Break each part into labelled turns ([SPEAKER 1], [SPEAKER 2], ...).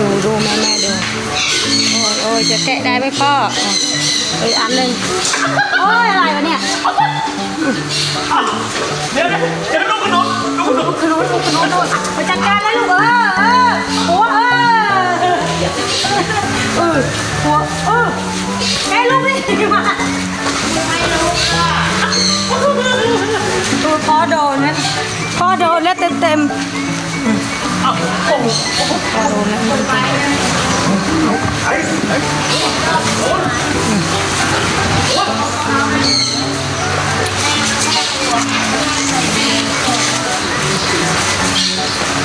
[SPEAKER 1] ดูดูแม่แม่ดู โอ้ยโอ้ยจะแกะได้ไหมพ่อเอ้ยอันหนึ่งโอ้ยอะไรวะเนี่ย
[SPEAKER 2] เดี๋ยวเดี๋ยวเดี๋ยวลูกขนมลูกขนม
[SPEAKER 1] ขนุนขนุนขนุนไปจัดการเลยลูกเออเออหัวเออเออหัวเออแกลูกนี่มาตัวพ่อโดนนะพ่อโดนแล้วเต็มเต็ม
[SPEAKER 2] อ้าวโอ้โห
[SPEAKER 1] ๆพ่อโดนแล้วเต็มๆเออ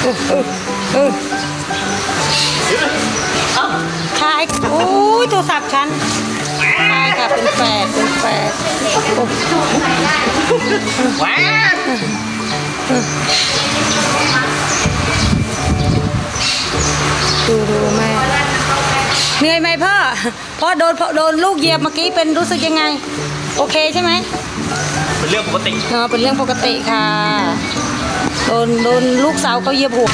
[SPEAKER 1] เออเออ
[SPEAKER 2] เดี๋ยวนะอ้าว
[SPEAKER 1] คายโอ้ยโทรศัพท์ฉันคายค่ะเป็นแฝดเป็นแฝดโอ้
[SPEAKER 2] แหวน
[SPEAKER 1] ดูดูแม่เหนื่อยไหมพ่อพ่อโดนพ่อโดนลูกเหยียบเมื่อกี้เป็นรู้สึกยังไง โอเคใช่ไหม
[SPEAKER 2] เป็นเรื่องปกติ
[SPEAKER 1] เออเป็นเรื่องปกติค่ะ โดนโดนลูกสาวเขาเหยียบหัว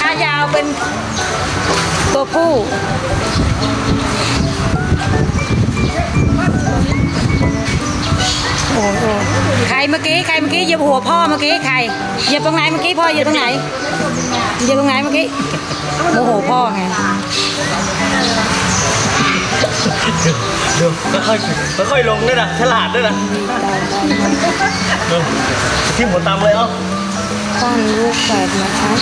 [SPEAKER 1] ขายาวเป็นตัวผู้โอ้โหใครเมื่อกี้ใครเมื่อกี้เหยียบหัวพ่อเมื่อกี้ใครเหยียบตรงไหนเมื่อกี้พ่อเหยียบตรงไหน เหยียบตรงไหนเมื่อกี้โมโหพ่อไง
[SPEAKER 2] เดี๋ยวค่อยๆค่อยๆลงด้วยนะฉลาดด้วยนะเดี๋ยวที่หัวตามเลยเอ้า
[SPEAKER 1] ปั้นลูกแฝดนะคะ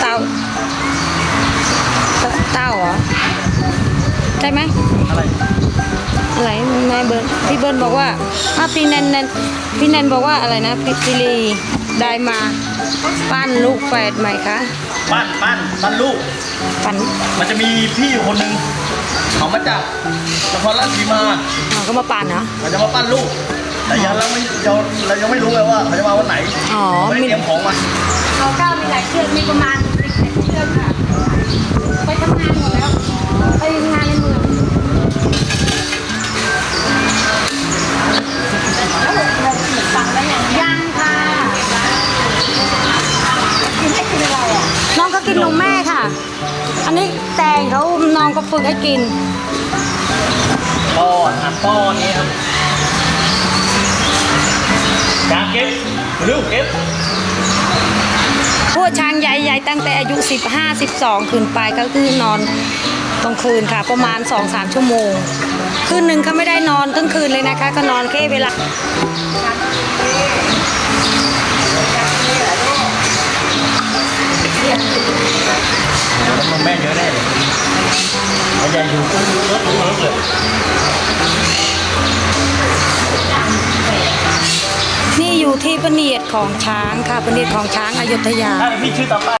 [SPEAKER 1] เต่าเต่าเต่าเหรอใช่ไหม
[SPEAKER 2] อะไร
[SPEAKER 1] อะไรแม่เบิร์นพี่เบิร์นบอกว่าอ้าวพี่แนนแนนพี่แนนบอกว่าอะไรนะพี่ซิลีได้มา ปั้นลูกแฝดใหม่คะ
[SPEAKER 2] ปั้นปั้นปั้นลูก
[SPEAKER 1] ปั้น
[SPEAKER 2] มันจะมีพี่อยู่คนหนึ่งเขามาจากนครราชสีมา
[SPEAKER 1] เราก็มาปั้นเหรอ
[SPEAKER 2] เขาจะมาปั้นลูก แต่ยังเราไม่เราเรายังไม่รู้เลยว่าเขาจะมาวันไหน
[SPEAKER 1] อ๋อ
[SPEAKER 2] ไม่ได้เตรียมของมา
[SPEAKER 1] เขาเก้ามีหลายเชือกมีประมาณ งเขาน้องก็ฝึกให้กิน
[SPEAKER 2] ป้อนอะป้อนนี้ครับจางเก็บลูกเก็บ
[SPEAKER 1] พวกช้างใหญ่ๆตั้งแต่อายุ 15 12 ขึ้นไปก็คือนอนตรงคืนค่ะ ประมาณ 2-3 ชั่วโมง คืนหนึ่งเขาไม่ได้นอนทั้งคืนเลยนะคะ ก็นอนแค่เวลา
[SPEAKER 2] ยันอยู่ปุ๊บรถรถเลย
[SPEAKER 1] นี่อยู่ที่ปะเนียดของช้างค่ะปะเนียดของช้างอยุธยา
[SPEAKER 2] ถ้าพี่ชื่อต่อไป